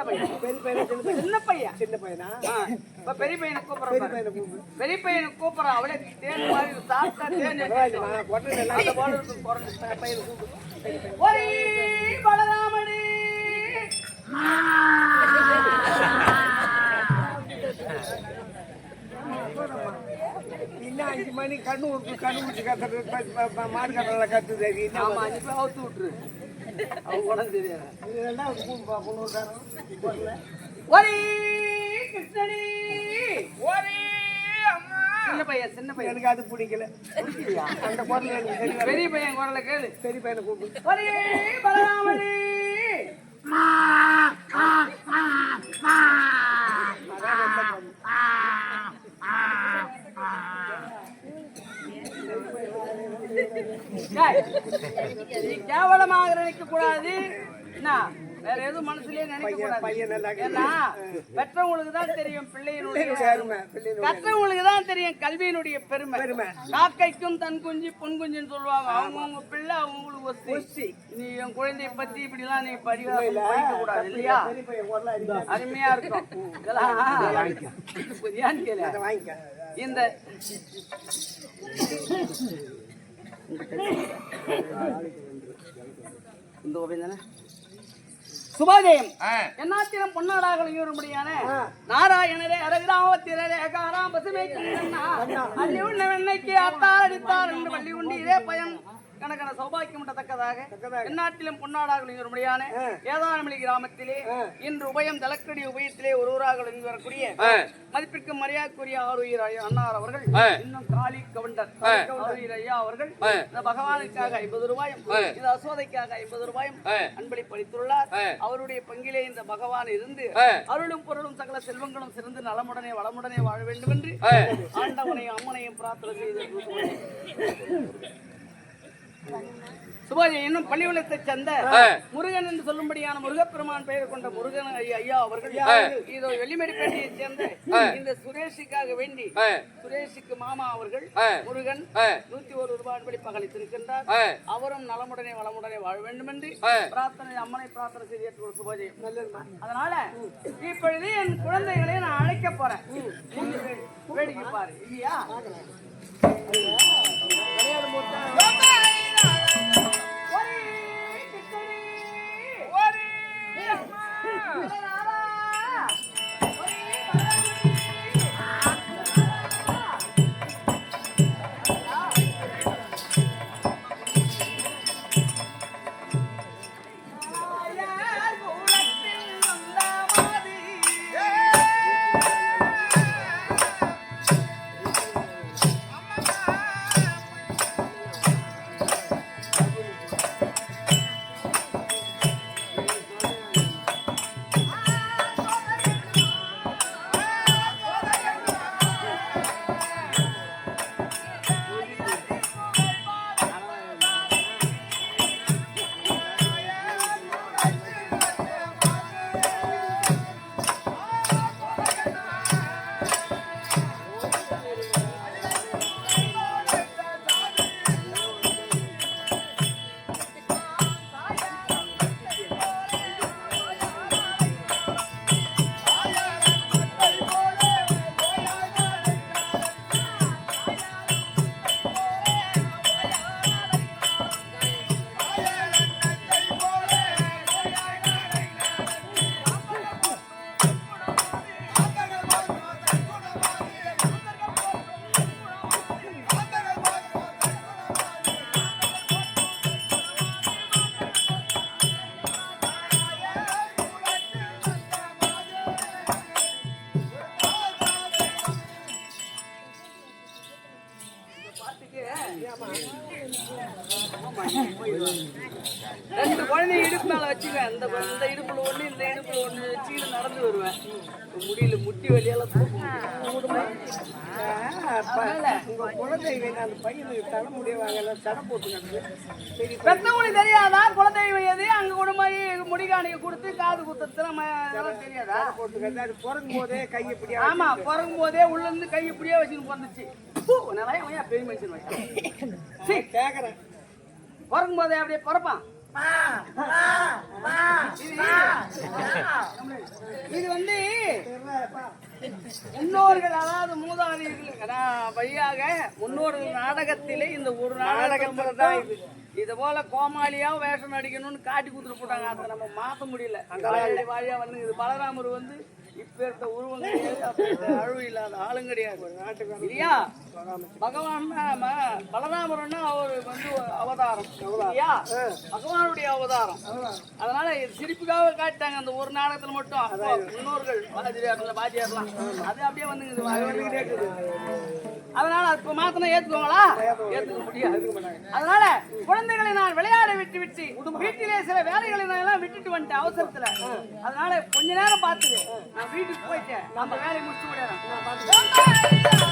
சின்ன பையன். பெரிய பையனா சின்ன பையன். சின்ன பையன்? இப்ப பெரிய பையனை பெரிய கூப்பிடுறேன் பையனை கூப்பிடு. பெரிய பையனை கூப்பிடுறான். அவளே தேன் மாதிரி சாப்பிட்டா தேன். பையனை கூப்பிடு பெரிய பையன். ஒரே பலராமனே. இன்னும் அஞ்சு மணி கண்ணு கண்ணு கத்துறது மாடு ஆமா போய் அவுத்து விட்டுரு. ஒரே கிருஷ்ணனே ஒரே அம்மா. சின்ன பையன் சின்ன பையன். எனக்கு அது பிடிக்கல. அந்த குரல் எனக்கு. பெரிய பையன் குரலை கேளு. பெரிய பையனை கூப்பிடு. ஒரே பலராமனே அதான் ரொம்ப பொண்ணு. டேய், நீ கேவலமாக நினைக்க கூடாது என்ன? வேற எதுவும் மனசுலயே நினைக்க கூடாது ஏன்னா பெற்றவங்களுக்கு தான் தெரியும் பிள்ளையினுடைய கற்றவங்களுக்கு தான் தெரியும் கல்வியினுடைய பெருமை. காக்கைக்கும் தன் குஞ்சு பொன் குஞ்சுன்னு சொல்லுவாங்க. அவங்கவுங்க பிள்ளை அவங்களுக்கு ஒஸ்தி. நீ என் குழந்தைய பத்தி இப்படிலாம் நீ படிக்க கூடாது இல்லையா? அருமையா இருக்கும். இதெல்லாம் கேளு. வாங்கிக்க. இந்த இந்த தானே சுபாதேயம். என்னாத்திரம் பொன்னாடாக வரும்படியான நாராயணரே அரகிராமத்திரரே காராம் பசுமை அள்ளி உண்ண வெண்ணைக்கு அத்தார் அடித்தார் என்று பள்ளி உண்டீரே பயன் கணக்கான சௌபாக்கியம் தக்கதாக எந்நாட்டிலும் பொன்னாடாக வரும்படியான ஏதானமலி கிராமத்திலே இன்று உபயம் தலக்கடி உபயத்திலே ஒருவராக வரக்கூடிய மதிப்பிற்கு மரியாதைக்குரிய ஆறுயிர் அன்னார் அவர்கள் இன்னும் காளி கவுண்டர். ஆறுயிர் ஐயா அவர்கள் இந்த பகவானுக்காக ஐம்பது ரூபாயும் இந்த அசோதைக்காக ஐம்பது ரூபாயும் அன்பளிப்பு அளித்துள்ளார். அவருடைய பங்கிலே இந்த பகவான் இருந்து அருளும் பொருளும் சகல செல்வங்களும் சிறந்து நலமுடனே வளமுடனே வாழ வேண்டும் என்று ஆண்டவனையும் அம்மனையும் பிரார்த்தனை செய்து சுபாஜி இன்னும் பள்ளிவளத்தை சேர்ந்த முருகன் என்று சொல்லும்படியான முருகப்பெருமான் பெயர் கொண்ட முருகன் ஐயா ஐயா அவர்கள் இதோ வெள்ளிமேடுபேட்டையை சேர்ந்த இந்த சுரேஷுக்காக வேண்டி சுரேஷுக்கு மாமா அவர்கள் முருகன் நூத்தி ஒரு ரூபாய் அன்பளி பகளித்திருக்கின்றார் அவரும் நலமுடனே வளமுடனே வாழ வேண்டும் என்று பிரார்த்தனை அம்மனை பிரார்த்தனை செய்து ஏற்றுக்கொள் சுபாஜி அதனால இப்பொழுது என் குழந்தைகளை நான் அழைக்க போறேன். வேடிக்கை பாரு இல்லையா? 回来拿 ரெண்டு குழந்தை இடுப்பு மேல வச்சுக்குவேன். இந்த இந்த இடுப்புல ஒண்ணு இந்த இடுப்புல ஒண்ணு வச்சுக்கிட்டு நடந்து வருவேன். முடியல முட்டி வலியெல்லாம் தூக்க முடியல. அதனால உங்க குலதெய்வம் அந்த பையனுக்கு தலை முடிவாங்க தடை போட்டு நடந்து சரி பெத்தவங்களுக்கு தெரியாதா? குலதெய்வம் எது அங்க கூட முடிகாணிக்க கொடுத்து காது குத்துறது நம்ம இதெல்லாம் தெரியாதா? போட்டுக்கிறது. அது பிறக்கும் போதே கையை பிடியா ஆமா பிறக்கும் போதே உள்ள இருந்து கை இப்படியே வச்சுன்னு பிறந்துச்சு நிறைய பெரிய மனுஷன் வச்சா கேக்குறேன். பிறக்கும் போதே அப்படியே பிறப்பான். இது வந்து முன்னோர்கள் அதாவது மூதாதையர்கள் வழியாக முன்னோர்கள் நாடகத்திலே இந்த ஒரு தான் இது. இது போல கோமாளியா வேஷம் நடிக்கணும்னு காட்டி கொடுத்துட்டு போட்டாங்க. அதை நம்ம மாத்த முடியல. வாழியா வந்து இது பலராமர் வந்து இப்ப இருக்க உருவம் அழிவு இல்லாத ஆளும் கிடையாது இல்லையா? பகவான் பலராமர்னா அவர் வந்து அவதாரம். இல்லையா? பகவானுடைய அவதாரம். அதனால சிரிப்புக்காக காட்டிட்டாங்க அந்த ஒரு நாடகத்துல மட்டும். முன்னோர்கள் பாஜியார் பாஜியார்லாம் அது அப்படியே வந்து இது அதனால இப்ப மாத்தினா ஏத்துக்குவாங்களா ஏத்துக்க முடியாது. அதனால குழந்தைகளை நான் விளையாட விட்டு விட்டு வீட்டிலே சில வேலைகளை நான் எல்லாம் விட்டுட்டு வந்துட்டேன் அவசரத்துல. அதனால கொஞ்ச நேரம் பார்த்துட்டு நான் வீட்டுக்கு போயிட்டேன். நம்ம வேலையை முடிச்சு விடுறேன்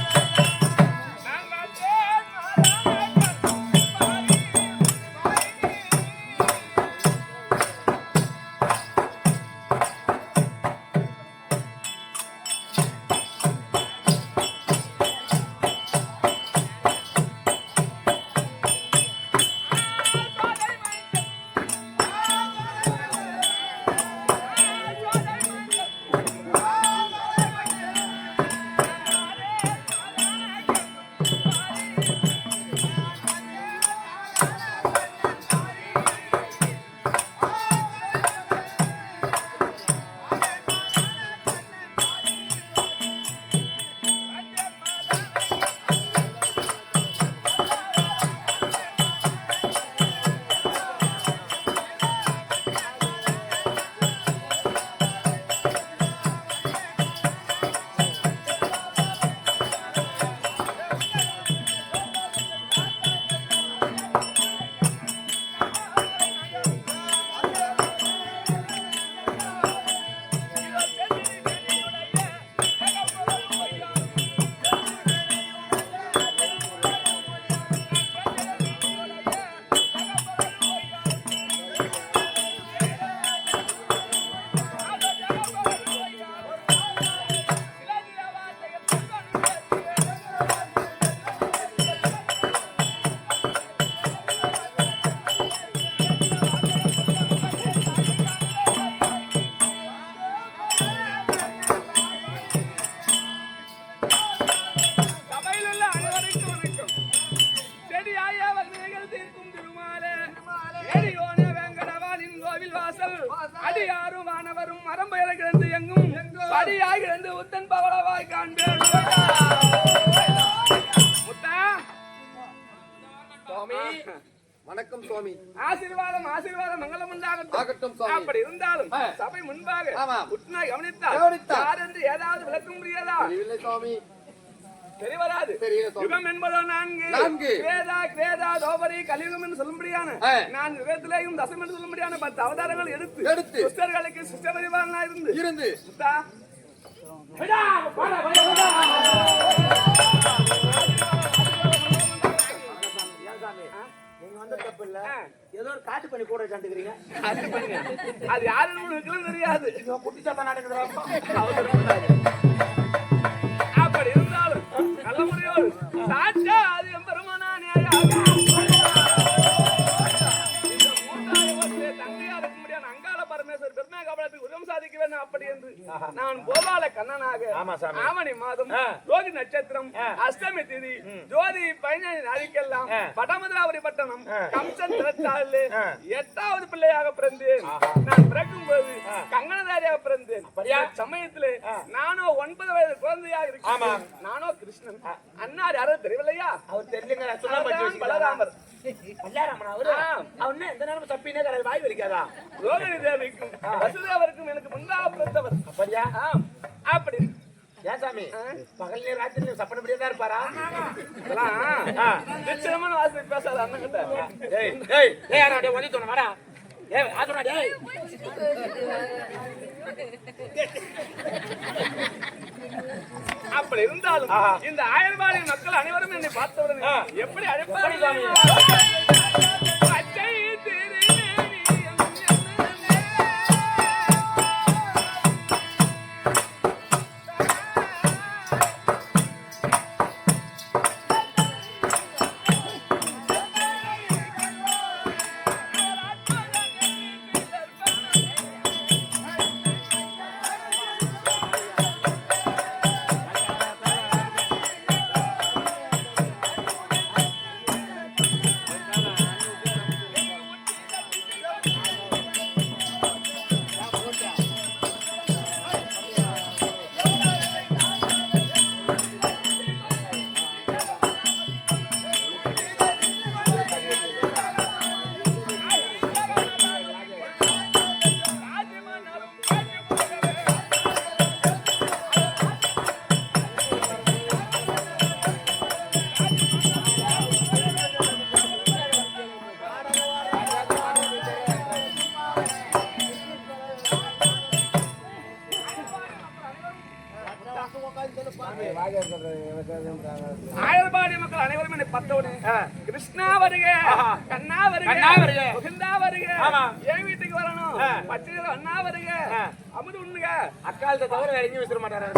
அடியாரும் வானவரும் மரம் பெயர கிடந்து எங்கும் படியாய் கிடந்து உத்தன் பவளவாய் காண்பேன். முத்தா, சுவாமி. வணக்கம் சுவாமி. ஆசீர்வாதம் ஆசீர்வாதம் மங்களம் உண்டாகட்டும். அப்படி இருந்தாலும். சபை முன்பாக. உற்றுநோய் கவனித்தால். யார் என்று ஏதாவது விளக்க முடியாதா தெரியவில்லை சுவாமி. தெரிவராது. தெரியல சுவாமி யுகம் என்பதோ நான்கு. நான்கு. வேதா கிரேதா தோபரி கலியுகம் என்று சொல்லும்படியான. நான் யுகத்திலேயும் தசம் என்று சொல்லும்படியான பத்து அவதாரங்கள் எடுத்து எடுத்து. சிஸ்டர்களுக்கு சிஸ்டபரிவாரனா இருந்து. இருந்து. முத்தா, விடா. ஆ. ஏதோ ஒரு காட்டு பண்ணி கூட கண்டுக்கிறீங்க அது பண்ணுங்க. அது யாருன்னு தெரியாது. குட்டி சாத்தா நடக்குது சாமி. ஆவணி மாதம். ரோகி நட்சத்திரம். அஷ்டமி திதி ஜோதி பதினஞ்சு நாளைக்கெல்லாம் ஆ. படமதுராபுரி பட்டணம். கம்சன் ஆ. எட்டாவது பிள்ளையாக பிறந்தேன் நான் பிறக்கும் போது கங்கணதாரியாக பிறந்தேன்? சமயத்திலே. நானோ ஒன்பது வயது குழந்தையாக ஆமா. இருக்கிறேன் நானோ கிருஷ்ணன் அன்னார் யாரும் தெரியவில்லையா அவர் தெரிஞ்சுங்க பலராமர் வாய் வலிக்காதா ரோகிணி தேவிக்கும் வசுதேவருக்கும் எனக்கு முன்பாக பிறந்தவர் அப்படியா. அப்படி ஏன் சாமி? பகல் ராத்திரி தான் இருப்பாரா. நிச்சயமான வாசி பேசாத அண்ணன் கிட்ட டேய் டேய் டேய் யாரா டேய் வாடா. ஏய் ஆதுடா டேய். அப்படி இருந்தாலும். இந்த ஆயிரபாடி மக்கள் அனைவரும் என்னை பார்த்தவுடன். எப்படி அழைப்பார்கள்? ஆயர்பாடி மக்கள் அனைவரும் என்னை பார்த்தவுடனே கிருஷ்ணா வருக கண்ணா வருக கண்ணா வருக. முகுந்தா வருக. என் வீட்டுக்கு வரணும். பச்சை அண்ணா வருக அமுது உண்ணுக அக்காலத்தை தவிர வேற எங்கேயும் விசிற மாட்டாரு.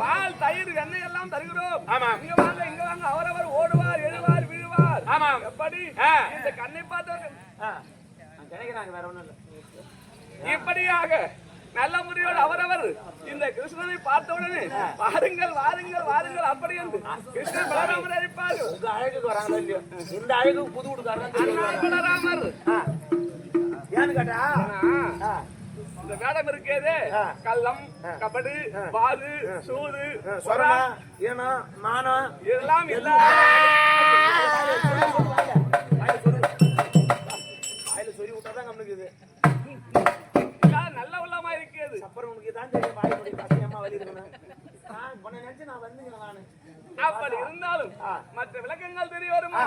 பால் தயிர் எண்ணெய் எல்லாம் தருகிறோம் ஆமா. இங்க வாங்க இங்க வாங்க அவரவர் ஓடுவார் எழுவார் விழுவார் ஆமா. எப்படி. இந்த கண்ணை பார்த்தவர்கள் ஆ, நான் கிடைக்கிறாங்க வேற ஒண்ணும் இல்ல இப்படியாக நல்ல முறையோடு அவரவர் இந்த கிருஷ்ணனை பார்த்தவுடனே வாருங்கள் வாருங்கள் வாருங்கள் அப்படி என்று கிருஷ்ணன் பலராமர் அழைப்பார்கள் உங்க அழகுக்கு இல்லையோ? இந்த அழகுக்கு புது அண்ணா பலராமர். ஏன்னு கேட்டா இந்த வேடம் இருக்கேதே கள்ளம் கபடு பாரு சூது சொரண ஈனம் மானம் இதெல்லாம் இல்ல அப்படி இருந்தாலும் மற்ற விளக்கங்கள் தெரிய வருமா